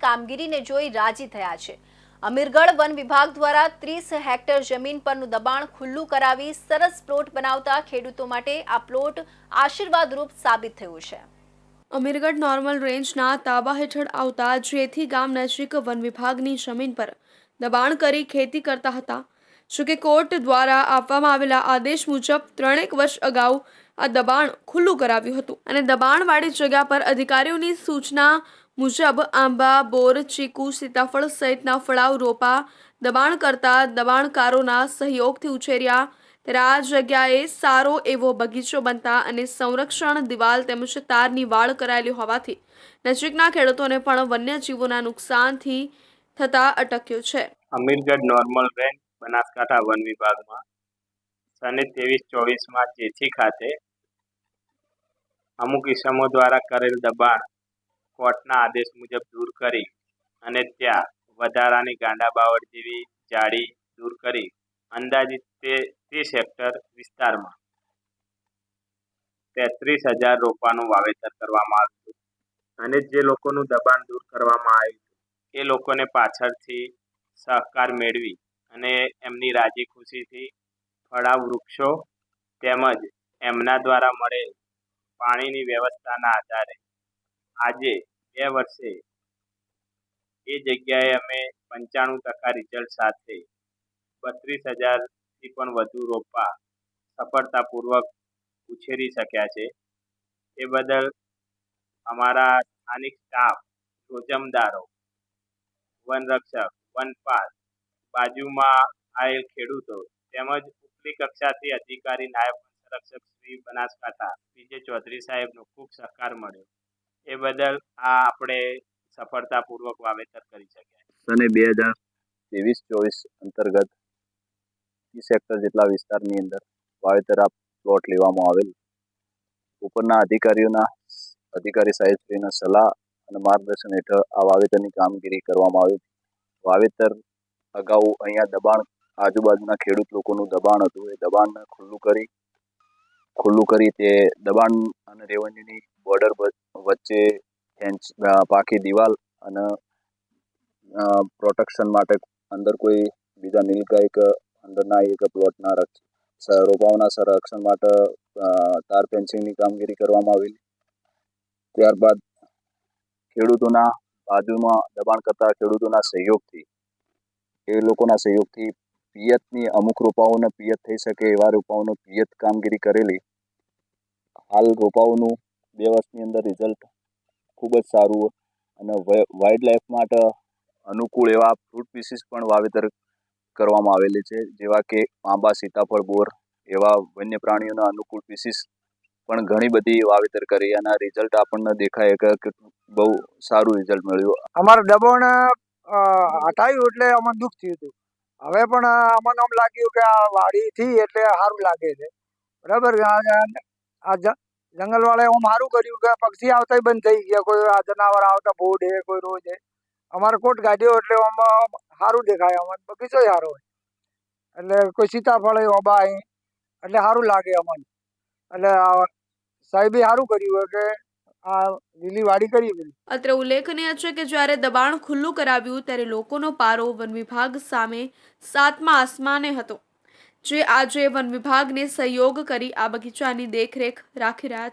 કામગીરીને જોઈ રાજી થયા છે. અમીરગઢ વન વિભાગ દ્વારા ત્રીસ હેક્ટર જમીન પરનું દબાણ ખુલ્લું કરાવી સરસ પ્લોટ બનાવતા ખેડૂતો માટે આ પ્લોટ આશીર્વાદરૂપ સાબિત થયું છે. અમીરગઢ નોર્મલ રેન્જના તાબા હેઠળ આવતા જેથી ગામ નજીક વન વિભાગની જમીન પર દબાણ કરી ખેતી કરતા હતા. જોકે કોર્ટ દ્વારા આપવામાં આવેલા આદેશ મુજબ ત્રણેક વર્ષ અગાઉ આ દબાણ ખુલ્લું કરાવ્યું હતું અને દબાણવાળી જગ્યા પર અધિકારીઓની સૂચના મુજબ આંબા, બોર, ચીકુ, સીતાફળ સહિતના ફળાવ રોપા દબાણ કરતા દબાણકારોના સહયોગથી ઉછેર્યા. ત્યારે આ જગ્યાએ સારો એવો બગીચો બનતા અને સંરક્ષણ દિવાલ તેમજ તારની વાળ કરાયેલી હોવાથી નજીકના ખેડૂતોને પણ વન્યજીવોના નુકસાનથી થતા અટક્યો છે. અમીરગઢ નોર્મલ રેન્જ, બનાસકાંઠા વન વિભાગમાં સને ત્રેવીસ ચોવીસમાં જેથી ખાતે અમુક ઇસમો દ્વારા કરેલ દબાણ કોર્ટના આદેશ મુજબ દૂર કરી અને ત્યાં વધારાની ગાંડા બાવળ જેવી જાળી દૂર કરી અંદાજિત તે ત્રીસ હેક્ટર વિસ્તારમાં તેત્રીસ હજાર રોપાનું વાવેતર કરવામાં આવ્યું અને જે લોકોનું દબાણ દૂર કરવામાં આવ્યું એ લોકોને પાછળથી સહકાર મેળવી અને એમની રાજી ખુશીથી ફળા, વૃક્ષો તેમજ એમના દ્વારા મળેલ પાણીની વ્યવસ્થાના આધારે આજે બે વર્ષે એ જગ્યાએ અમે પંચાણું ટકા રિઝલ્ટ સાથે બત્રીસ હજારથી પણ વધુ રોપા સફળતાપૂર્વક ઉછેરી શક્યા છે. એ બદલ અમારા સ્થાનિક સ્ટાફ રોજમદારો વનરક્ષક વનપાલ બાજુમાં આવેલ ખેડૂતો તેમજ ઉપલી કક્ષાથી અધિકારી નાયબ સંરક્ષક શ્રી બનાસકાંઠા પીજે ચૌધરી સાહેબનો ખૂબ સહકાર મળ્યો. એ બદલ આ આપણે સફળતાપૂર્વક વાવેતર કરી શક્યા. અને બે હજાર ત્રેવીસ ચોવીસ અંતર્ગત ત્રીસ હેક્ટર જેટલા વિસ્તારની અંદર વાવેતર આ પ્લોટ લેવામાં આવેલ. ઉપરના અધિકારીઓના, અધિકારી સાહેબશ્રીના સલાહ અને માર્ગદર્શન હેઠળ આ વાવેતરની કામગીરી કરવામાં આવી. વાવેતર અગાઉ અહીંયા દબાણ, આજુબાજુના ખેડૂત લોકોનું દબાણ હતું. એ દબાણને ખુલ્લું કરી ખુલ્લું કરી તે દબાણ અને રેવન્યુની બોર્ડર વચ્ચે ફેન્સ પાકી દિવાલ અને પ્રોટેક્શન માટે અંદર કોઈ બીજા નીલગાય કે અંદર ના આવી પ્લોટના રોપાઓના સંરક્ષણ માટે તાર ફેન્સિંગની કામગીરી કરવામાં આવેલી. ત્યારબાદ ખેડૂતોના બાજુમાં દબાણ કરતા ખેડૂતોના સહયોગથી, એ લોકોના સહયોગથી પિયતની અમુક રોપાઓને પિયત થઈ શકે એવા રોપાઓનો પિયત કામગીરી કરેલી. હાલ રોપાઓનું બે વર્ષની અંદર રિઝલ્ટ ખૂબ જ સારું અને વાઇલ્ડ લાઈફ માટે અનુકૂળ એવા ફ્રૂટ પીસીસ પણ વાવેતર કરવામાં આવેલી છે. જેવા કે આંબા, સીતાફળ, બોર એવા વન્ય પ્રાણીઓના અનુકૂળ પીસીસ પણ ઘણી બધી વાવેતર કરી અને રિઝલ્ટ આપણને દેખાય કે બહુ સારું રિઝલ્ટ મળ્યું. અમારું દબાણ હટાવ્યું એટલે અમને દુઃખ થયું હતું. હવે પણ અમને આમ લાગ્યું કે આ વાડીથી એટલે સારું લાગે છે. બરાબર? આ જંગલવાળાએ આમ સારું કર્યું કે પક્ષી આવતા બંધ થઈ ગયા. કોઈ આ જનાવર આવતા ભોડે કોઈ રોજે અમારે કોટ ગાડ્યો એટલે આમ સારું દેખાય અમને. બગીચો સારો હોય એટલે કોઈ સીતાફળ ઓબા એટલે સારું લાગે અમને. એટલે સાહેબે સારું કર્યું કે આ લીલી ઉલ્લેખનીય છે કે જ્યારે દબાણ ખુલ્લું કરાવ્યું ત્યારે લોકોનો પારો વન વિભાગ સામે સાતમા આસમાને હતો. જે આજે વન વિભાગને સહયોગ કરી આ બગીચાની દેખરેખ રાખી રહ્યા છે.